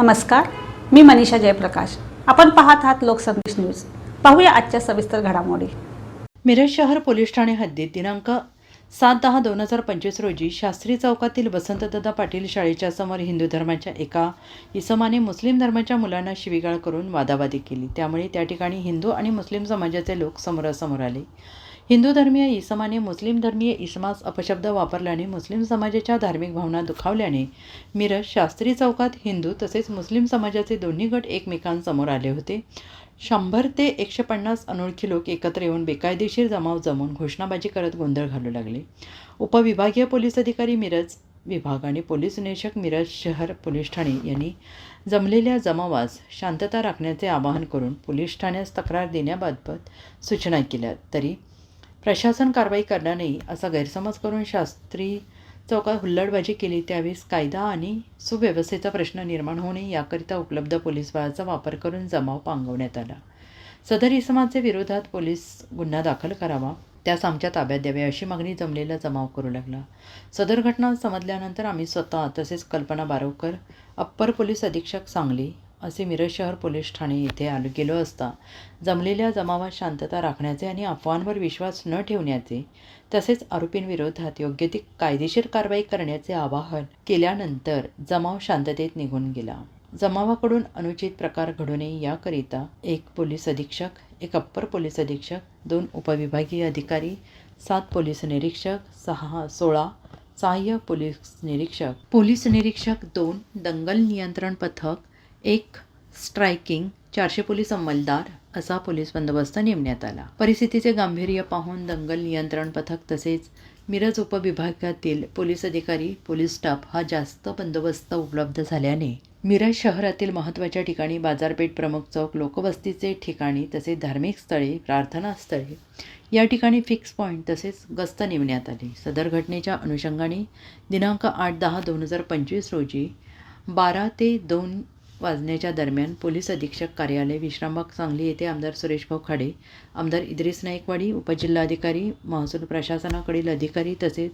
नमस्कार मी मनीषा जयप्रकाश. आपण पाहत आहात लोकसंदेश न्यूज. पाहूया आजच्या सविस्तर घडामोडी. मिरज शहर पोलीस ठाणे हद्दीत दिनांक सात दहा दोन हजार पंचवीस रोजी शास्त्री चौकातील वसंतदादा पाटील शाळेच्या समोर हिंदू धर्माच्या एका इसमाने मुस्लिम धर्माच्या मुलांना शिवीगाळ करून वादावादी केली. त्यामुळे त्या ठिकाणी हिंदू आणि मुस्लिम समाजाचे लोक समोरासमोर आले. हिंदू धर्मीय इसमाने मुस्लिम धर्मीय इसमास अपशब्द वापरल्याने मुस्लिम समाजाच्या धार्मिक भावना दुखावल्याने मिरज शास्त्री चौकात हिंदू तसेच मुस्लिम समाजाचे दोन्ही गट एकमेकांसमोर आले होते. शंभर ते एकशे पन्नास अनोळखी लोक एकत्र येऊन बेकायदेशीर जमाव जमवून घोषणाबाजी करत गोंधळ घालू लागले. उपविभागीय पोलीस अधिकारी मिरज विभाग आणि पोलीस निरीक्षक मिरज शहर पोलीस ठाणे यांनी जमलेल्या जमावास शांतता राखण्याचे आवाहन करून पोलीस ठाण्यास तक्रार देण्याबाबत सूचना केल्या. तरी प्रशासन कारवाई करणार नाही असा गैरसमज करून शास्त्री चौकात हुल्लडबाजी केली त्यावेळेस कायदा आणि सुव्यवस्थेचा प्रश्न निर्माण होऊ नये याकरिता उपलब्ध पोलीस बळाचा वापर करून जमाव पांगवण्यात आला. सदर इसमाचे विरोधात पोलीस गुन्हा दाखल करावा त्यास आमच्या ताब्यात द्यावे अशी मागणी जमलेला जमाव करू लागला. सदर घटना समजल्यानंतर आम्ही स्वतः तसेच कल्पना बारवकर अप्पर पोलीस अधीक्षक सांगली असे मिरज शहर पोलीस ठाणे येथे आलो गेलो असता. जमलेल्या जमावात शांतता राखण्याचे आणि अफवांवर विश्वास न ठेवण्याचे तसेच आरोपींविरोधात योग्य ती कायदेशीर कारवाई करण्याचे आवाहन केल्यानंतर जमाव शांततेत निघून गेला. जमावाकडून अनुचित प्रकार घडू नये याकरिता एक पोलीस अधीक्षक एक अप्पर पोलीस अधीक्षक दोन उपविभागीय अधिकारी सात पोलीस निरीक्षक सहा सोळा सहाय्य पोलीस निरीक्षक. पोलीस निरीक्षक दोन दंगल नियंत्रण पथक एक स्ट्रायकिंग चारशे पोलीस अंमलदार असा पोलीस बंदोबस्त नेमण्यात आला. परिस्थितीचे गांभीर्य पाहून दंगल नियंत्रण पथक तसेच मिरज उपविभागातील पोलीस अधिकारी पोलीस स्टाफ हा जास्त बंदोबस्त उपलब्ध झाल्याने मिरज शहरातील महत्त्वाच्या ठिकाणी बाजारपेठ प्रमुख चौक लोकवस्तीचे ठिकाणी तसेच धार्मिक स्थळे प्रार्थना स्थळे या ठिकाणी फिक्स पॉईंट तसेच गस्त नेमण्यात आली. सदर घटनेच्या अनुषंगाने दिनांक आठ दहा दोन हजार पंचवीस रोजी बारा ते दोन वाजण्याच्या दरम्यान पोलीस अधीक्षक कार्यालय विश्रामबाग सांगली येथे आमदार सुरेशभाऊ खाडे आमदार इद्रिस नाईकवाडी उपजिल्हाधिकारी महसूल प्रशासनाकडील अधिकारी तसेच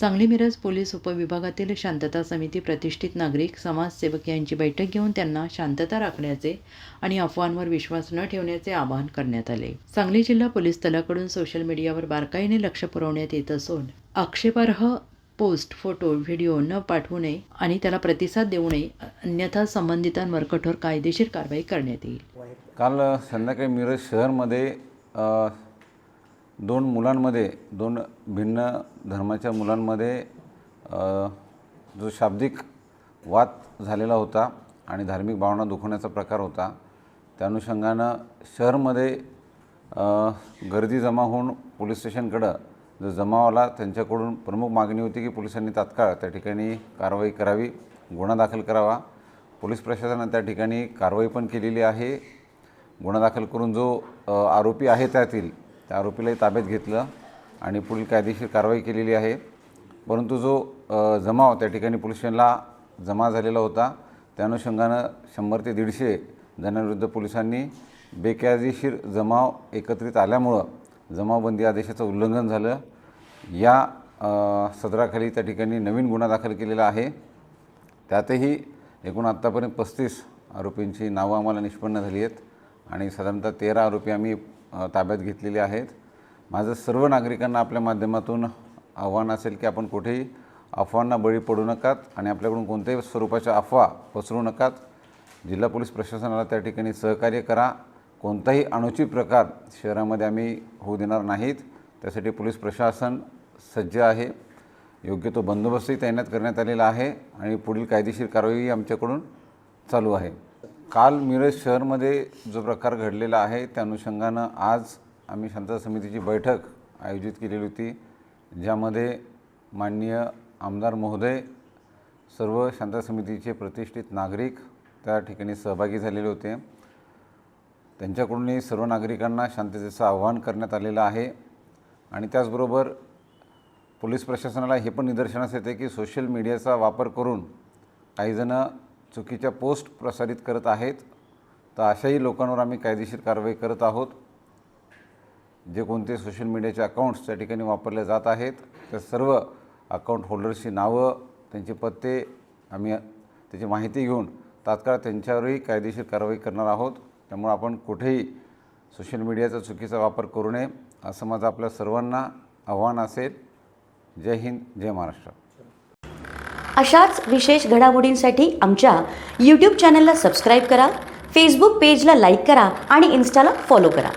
सांगली मिरज पोलीस उपविभागातील शांतता समिती प्रतिष्ठित नागरिक समाजसेवक यांची बैठक घेऊन त्यांना शांतता राखण्याचे आणि अफवांवर विश्वास न ठेवण्याचे आवाहन करण्यात आले. सांगली जिल्हा पोलीस दलाकडून सोशल मीडियावर बारकाईने लक्ष पुरवण्यात येत असून आक्षेपार्ह पोस्ट फोटो व्हिडिओ न पाठवू नये आणि त्याला प्रतिसाद देऊ नये अन्यथा संबंधितांवर कठोर कायदेशीर कारवाई करण्यात येईल. काल संध्याकाळी मिरज शहरमध्ये दोन मुलांमध्ये दोन भिन्न धर्माच्या मुलांमध्ये जो शाब्दिक वाद झालेला होता आणि धार्मिक भावना दुखवण्याचा प्रकार होता त्या अनुषंगानं शहरमध्ये गर्दी जमा होऊन पोलीस स्टेशनकडं जो जमाव आला त्यांच्याकडून प्रमुख मागणी होती की पोलिसांनी तात्काळ त्या ठिकाणी कारवाई करावी गुन्हा दाखल करावा. पोलीस प्रशासनानं त्या ठिकाणी कारवाई पण केलेली आहे. गुन्हा दाखल करून जो आरोपी आहे त्यातील त्या आरोपीलाही ताब्यात घेतलं आणि पुढील कायदेशीर कारवाई केलेली आहे. परंतु जो जमाव त्या ठिकाणी पोलीस स्टेशनला जमा झालेला होता त्या अनुषंगानं शंभर ते दीडशे जणांविरुद्ध पोलिसांनी बेकायदेशीर जमाव एकत्रित आल्यामुळं जमावबंदी आदेशाचं उल्लंघन झालं. या सदराखाली त्या ठिकाणी नवीन गुन्हा दाखल केलेला आहे. त्यातही एकूण आत्तापर्यंत पस्तीस आरोपींची नावं आम्हाला निष्पन्न झाली आहेत आणि साधारणतः तेरा आरोपी आम्ही ताब्यात घेतलेले आहेत. माझं सर्व नागरिकांना आपल्या माध्यमातून आव्हान असेल की आपण कुठेही अफवांना बळी पडू नकात आणि आपल्याकडून कोणत्याही स्वरूपाच्या अफवा पसरू नकात. जिल्हा पोलीस प्रशासनाला त्या ठिकाणी सहकार्य करा. कोणताही अनुचित प्रकार शहरामध्ये आम्ही होऊ देणार नाहीत. त्यासाठी पोलीस प्रशासन सज्ज आहे. योग्य तो बंदोबस्तही तैनात करण्यात आलेला आहे आणि पुढील कायदेशीर कारवाई आमच्याकडून चालू आहे. काल मिरज शहरमध्ये जो प्रकार घडलेला आहे त्या अनुषंगानं आज आम्ही शांतता समितीची बैठक आयोजित केलेली होती ज्यामध्ये माननीय आमदार महोदय सर्व शांतता समितीचे प्रतिष्ठित नागरिक त्या ठिकाणी सहभागी झालेले होते. त्यांच्याकडूनही सर्व नागरिकांना शांततेचं आवाहन करण्यात आलेलं आहे. आणि त्याचबरोबर पोलीस प्रशासनाला हे पण निदर्शनास येते की सोशल मीडियाचा वापर करून काहीजणं चुकीच्या पोस्ट प्रसारित करत आहेत. तर अशाही लोकांवर आम्ही कायदेशीर कारवाई करत आहोत. जे कोणते सोशल मीडियाचे अकाउंट्स त्या ठिकाणी वापरले जात आहेत त्या सर्व अकाउंट होल्डर्सची नावं त्यांचे पत्ते आम्ही त्याची माहिती घेऊन तात्काळ त्यांच्यावरही कायदेशीर कारवाई करणार आहोत. त्यामुळं आपण कुठेही सोशल मीडियाचा चुकीचा वापर करू नये असं माझं आपल्या सर्वांना आव्हान असेल. जय हिंद जय महाराष्ट्र. अशाच विशेष घडामोडींसाठी आमच्या यूट्यूब चॅनलला सबस्क्राईब करा फेसबुक पेजला लाईक करा आणि इन्स्टाला फॉलो करा.